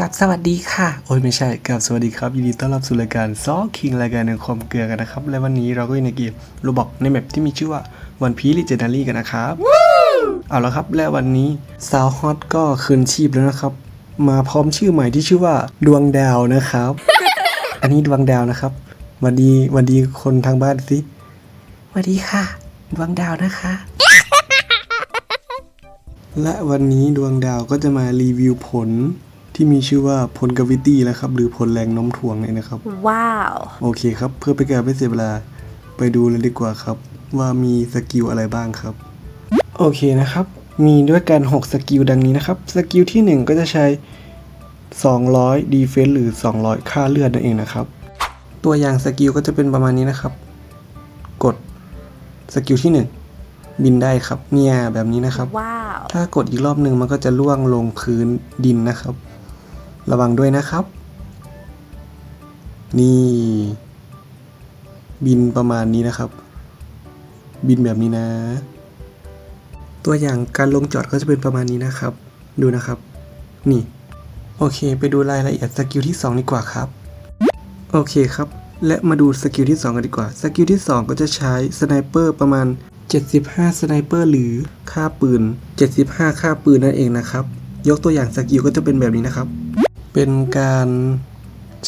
กับสวัสดีค่ะ โอ้ยไม่ใช่กับสวัสดีครับยินดีต้อนรับสู่รายการซอคิงรายการหนึ่งความเกลือกันนะครับ และวันนี้เราก็อยู่ในเกมโรบอกในแมปที่มีชื่อว่าวันพีลิเจนารีกันนะครับเอาละครับ และวันนี้สาวฮอตก็คืนชีพแล้วนะครับ มาพร้อมชื่อใหม่ที่ชื่อว่าดวงดาวนะครับ อันนี้ดวงดาวนะครับหวันดีหวันดีคนทางบ้านสิสวัสดีค่ะ ดวงดาวนะคะ และวันนี้ดวงดาวก็จะมารีวิวผล ที่มีชื่อว่าผลกราวิตี้แล้วครับ หรือผลแรงโน้มถ่วงเนี่ยนะครับ ว้าว โอเคครับ เพื่อไปนการไม่เสียเวลาไปดูเลยดีกว่าครับ ว่ามีสกิลอะไรบ้างครับ โอเคนะครับ มีด้วยกัน 6 สกิลดังนี้นะครับ สกิลที่ 1 ก็จะใช้ 200 ดีเฟน s ์หรือ 200 ค่าเลือดนั่นเองนะครับ ตัวอย่างสกิลก็จะเป็นประมาณนี้นะครับ กดสกิลที่ 1 บินได้ครับเนี่ยแบบนี้นะครับ ว้าว ถ้ากดอีกรอบหนึ่งมันก็จะล่วงลงพื้นดินนะครับ ระวังด้วยนะครับ นี่ บินประมาณนี้นะครับ บินแบบนี้นะ ตัวอย่างการลงจอดก็จะเป็นประมาณนี้นะครับ ดูนะครับ นี่ โอเค ไปดูรายละเอียดสกิลที่ 2 ดีกว่าครับ โอเคครับ และมาดูสกิลที่ 2 กันดีกว่า สกิลที่ 2 ก็จะใช้สไนเปอร์ประมาณ 75 สไนเปอร์หรือค่าปืน 75 ค่าปืนนั่นเองนะครับ ยกตัวอย่างสกิลก็จะเป็นแบบนี้นะครับ เป็นการ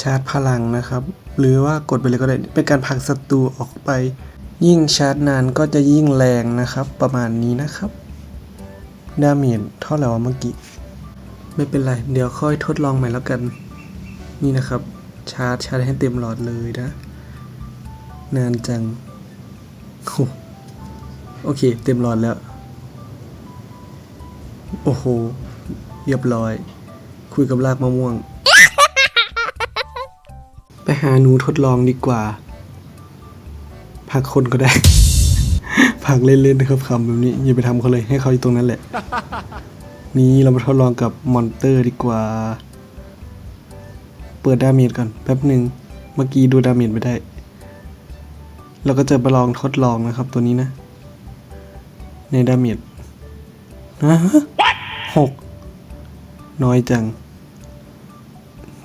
ชาร์จพลังนะครับ หรือว่ากดไปเลยก็ได้ เป็นการผลักศัตรูออกไป ยิ่งชาร์จนานก็จะยิ่งแรงนะครับ ประมาณนี้นะครับ ดาเมจเท่าไหร่วะเมื่อกี้ ไม่เป็นไร เดี๋ยวค่อยทดลองใหม่แล้วกัน นี่นะครับ ชาร์จชาร์จให้เต็มหลอดเลยนะ นานจัง โอโอเค เต็มหลอดแล้ว โอ้โห เรียบร้อย คุยกับรากมะม่วง ไปหาหนูทดลองดีกว่า พักคนก็ได้ พักเล่นๆนะครับคำแบบนี้ อย่าไปทำเขาเลยให้เขาอยู่ตรงนั้นแหละ นี่เรามาทดลองกับมอนเตอร์ดีกว่า เปิดดาเมจก่อนแป๊บหนึ่งเมื่อกี้ดูดาเมจไม่ได้ เราก็จะไปลองทดลองนะครับตัวนี้นะ ในดาเมจฮะหกน้อยจัง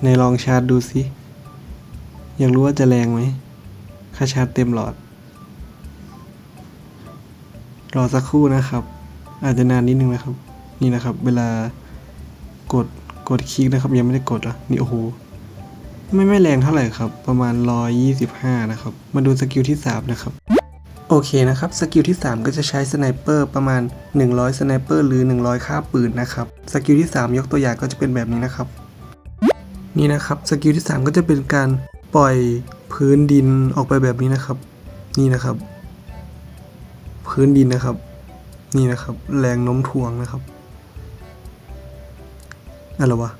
ในลองชาร์จดูสิ อยากรู้ว่าจะแรงไหมค่าชาร์จเต็มหลอด รอสักครู่นะครับ อาจจะนานนิดนึงนะครับ นี่นะครับ เวลากดกดคลิกนะครับ ยังไม่ได้กดอะนี่โอ้โหไม่ไม่แรงเท่าไหร่ครับ ประมาณ 125 นะครับ มาดูสกิลที่ 3 นะครับ โอเคนะครับ สกิลที่ 3 ก็จะใช้สไนเปอร์ประมาณ 100 สไนเปอร์หรือ 100 ค่าปืนนะครับ สกิลที่ 3 ยกตัวอย่างก็จะเป็นแบบนี้นะครับ นี่นะครับสกิลที่ 3 ก็จะเป็นการปล่อยพื้นดินออกไปแบบนี้นะครับ นี่นะครับ พื้นดินนะครับ นี่นะครับ แรงโน้มถ่วงนะครับอะไรวะ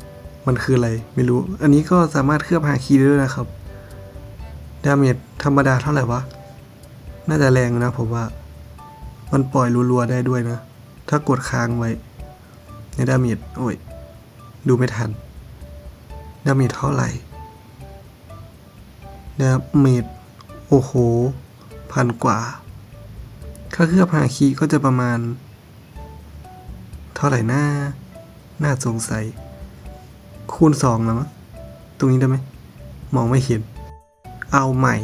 มันคืออะไรไม่รู้ อันนี้ก็สามารถเคลือบหาคีย์ได้ด้วยนะครับดาเมจธรรมดาเท่าไหร่วะน่าจะแรงนะผมว่า มันปล่อยรัวๆได้ด้วยนะ ถ้ากดค้างไว้ ในดาเมจโอ้ย ดูไม่ทัน ดาเมจเท่าไหร่ดาเมจโอ้โหพันกว่าถ้าเคลือบหาคีก็จะประมาณ เท่าไหร่หน้า น่าสงสัย คูณสองแล้วมั้งตรงนี้ได้ไหม มองไม่เห็น เอาใหม่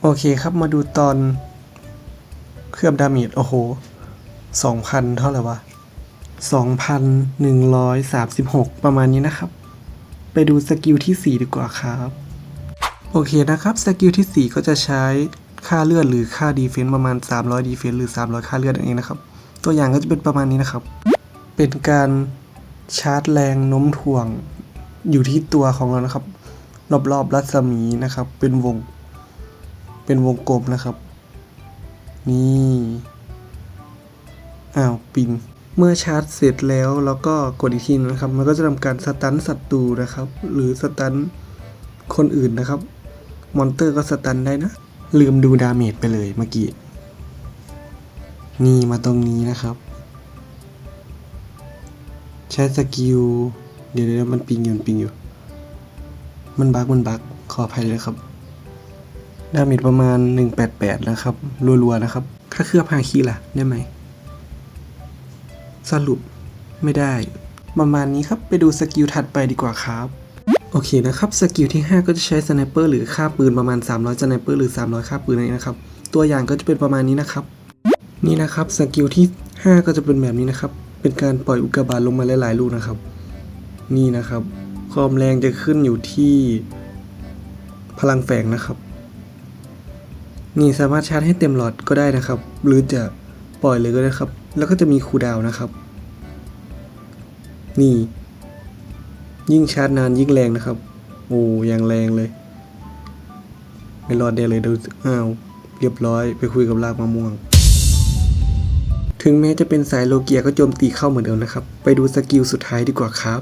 โอเคครับมาดูตอน เคลือบดาเมจโอ้โหสองพันเท่าไหร่วะสองพันหนึ่งร้อยสามสิบหกประมาณนี้นะครับ ไปดูสกิลที่สี่ดีกว่าครับ โอเคนะครับ สกิลที่สี่ก็จะใช้ค่าเลือดหรือค่าดีเฟนซ์ประมาณ 300ดีเฟนซ์หรือ 300 ค่าเลือดนั่นเองนะครับ ตัวอย่างก็จะเป็นประมาณนี้นะครับ เป็นการชาร์จแรงโน้มถ่วงอยู่ที่ตัวของเรานะครับ รอบๆรัศมีนะครับ เป็นวง เป็นวงกลมนะครับ นี่ อ้าว ปิง เมื่อชาร์จเสร็จแล้วเราก็กดอีกทีนะครับ มันก็จะทำการสตันศัตรูนะครับ หรือสตันคนอื่นนะครับ มอนเตอร์ก็สตันได้นะ ลืมดูดาเมจไปเลยเมื่อกี้ นี่มาตรงนี้นะครับ ใช้สกิล เดี๋ยวเดี๋ยวมันปิงอยู่ปิงอยู่ มันบักมันบักขออภัยเลยครับดาเมจประมาณ 188 นะครับ รัวๆ นะครับ ถ้าเคลือบฮาคีล่ะ ได้ไหม สรุปไม่ได้ ประมาณนี้ครับไปดูสกิลถัดไปดีกว่าครับ โอเคนะครับสกิลที่ 5 ก็จะใช้สไนเปอร์หรือค่าปืนประมาณ 300สไนเปอร์หรือ 300ค่าปืนนั่นเองนะครับ ตัวอย่างก็จะเป็นประมาณนี้นะครับ นี่นะครับสกิลที่ 5 ก็จะเป็นแบบนี้นะครับ เป็นการปล่อยอุกกาบาตลงมาหลายๆลูกนะครับ นี่นะครับ ความแรงจะขึ้นอยู่ที่พลังแฝงนะครับ นี่สามารถชาร์จให้เต็มหลอดก็ได้นะครับ หรือจะปล่อยเลยก็ได้ครับ แล้วก็จะมีคูดาวนะครับ นี่ ยิ่งชาร์จนานยิ่งแรงนะครับ โอ้ยังแรงเลย ไม่รอดได้เลยดูอ้าว เรียบร้อยไปคุยกับรากมะม่วง ถึงแม้จะเป็นสายโลเกียก็โจมตีเข้าเหมือนเดิมนะครับ ไปดูสกิลสุดท้ายดีกว่าครับ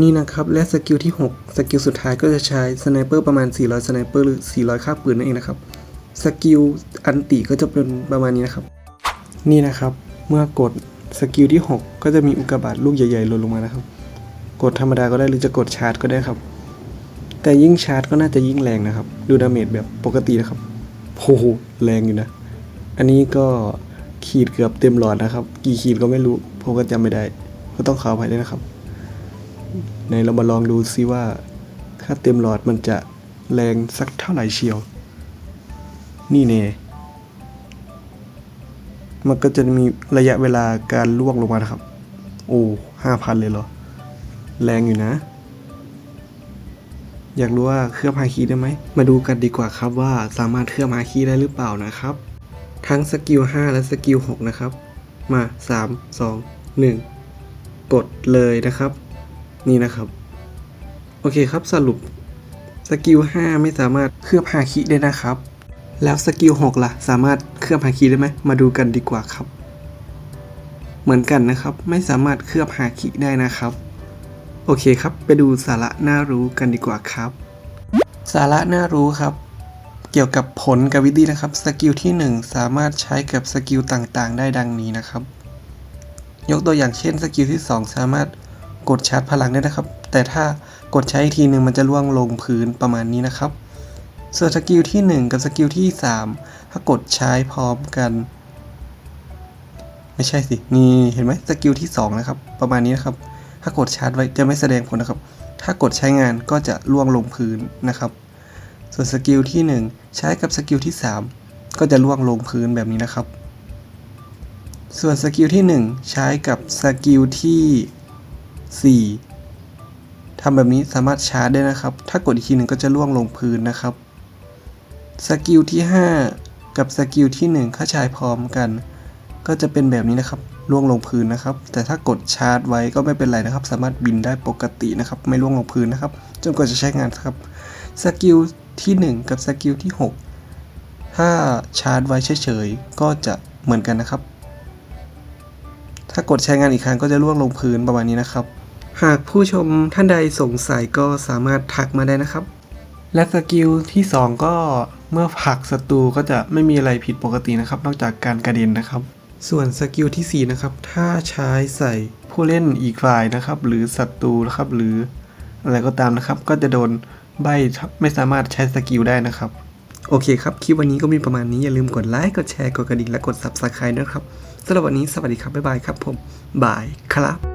นี่นะครับ และสกิลที่ 6 สกิลสุดท้ายก็จะใช้สไนเปอร์ประมาณ 400 สไนเปอร์หรือ 400 ค่าปืนนั่นเองนะครับ สกิลอันติก็จะเป็นประมาณนี้นะครับ นี่นะครับ เมื่อกดสกิลที่ 6 ก็จะมีอุกกาบาตลูกใหญ่ๆหล่นลงมานะครับ กดธรรมดาก็ได้หรือจะกดชาร์จก็ได้ครับ แต่ยิ่งชาร์จก็น่าจะยิ่งแรงนะครับ ดูดาเมจแบบปกตินะครับโอ้โหแรงอยู่นะ อันนี้ก็ขีดเกือบเต็มหลอดนะครับ กี่ขีดก็ไม่รู้ผมก็จำไม่ได้ ก็ต้องขออภัยด้วยนะครับ ในเรามาลองดูซิว่าถ้าเต็มหลอดมันจะแรงสักเท่าไหร่เชียว นี่เน่ มันก็จะมีระยะเวลาการล่วงลงมานะครับ โอ้ห้าพันเลยเหรอ แรงอยู่นะ อยากรู้ว่าเคลือบฮาคีได้ไหม มาดูกันดีกว่าครับว่าสามารถเคลือบฮาคีได้หรือเปล่านะครับ ทั้งสกิล5และสกิล6นะครับ มา 3 2 1 กดเลยนะครับ นี่นะครับ โอเคครับสรุปสกิล5ไม่สามารถเคลือบฮาคิได้นะครับ แล้วสกิล6ล่ะ สามารถเคลือบฮาคิได้ไหม มาดูกันดีกว่าครับ เหมือนกันนะครับ ไม่สามารถเคลือบฮาคิได้นะครับ โอเคครับ ไปดูสาระน่ารู้กันดีกว่าครับ สาระน่ารู้ครับ เกี่ยวกับผลกับวิธีนะครับ สกิลที่ 1 สามารถใช้กับสกิลต่างๆ ได้ดังนี้นะครับ ยกตัวอย่างเช่นสกิลที่ 2 สามารถกดชาร์จพลังได้นะครับ แต่ถ้ากดใช้อีกทีหนึ่งมันจะล่วงลงพื้นประมาณนี้นะครับ ส่วนสกิลที่ 1 กับสกิลที่ 3 ถ้ากดใช้พร้อมกัน ไม่ใช่สิ นี่เห็นไหมสกิลที่ 2 นะครับ ประมาณนี้นะครับ ถ้ากดชาร์จไว้จะไม่แสดงผลนะครับ ถ้ากดใช้งานก็จะล่วงลงพื้นนะครับ ส่วนสกิลที่ 1 ใช้กับสกิลที่ 3 ก็จะล่วงลงพื้นแบบนี้นะครับ ส่วนสกิลที่ 1 ใช้กับสกิลที่ 4ทำแบบนี้สามารถชาร์จได้นะครับ ถ้ากดอีกทีหนึ่งก็จะล่วงลงพื้นนะครับ สกิลที่ 5 กับสกิลที่ 1 ถ้าใช้พร้อมกัน ก็จะเป็นแบบนี้นะครับล่วงลงพื้นนะครับ แต่ถ้ากดชาร์จไว้ก็ไม่เป็นไรนะครับ สามารถบินได้ปกตินะครับ ไม่ล่วงลงพื้นนะครับ จนกว่าจะใช้งานครับสกิลที่ 1 กับสกิลที่ 6 ถ้าชาร์จไว้เฉยๆก็จะเหมือนกันนะครับ ถ้ากดใช้งานอีกครั้งก็จะล่วงลงพื้นประมาณนี้นะครับ หากผู้ชมท่านใดสงสัยก็สามารถทักมาได้นะครับ และสกิลที่ 2 ก็ เมื่อผลักศัตรูก็จะไม่มีอะไรผิดปกตินะครับ นอกจากการกระเด็นนะครับ ส่วนสกิลที่ 4 นะครับ ถ้าใช้ใส่ผู้เล่นอีกฝ่ายนะครับ หรือศัตรูนะครับ หรืออะไรก็ตามนะครับ ก็จะโดนใบไม่สามารถใช้สกิลได้นะครับ โอเคครับ คลิปวันนี้ก็มีประมาณนี้ อย่าลืมกดไลค์ กดแชร์ กดกระดิ่ง และกด Subscribe ด้วยครับสำหรับวันนี้สวัสดีครับ บ๊ายบายครับผม บายครับ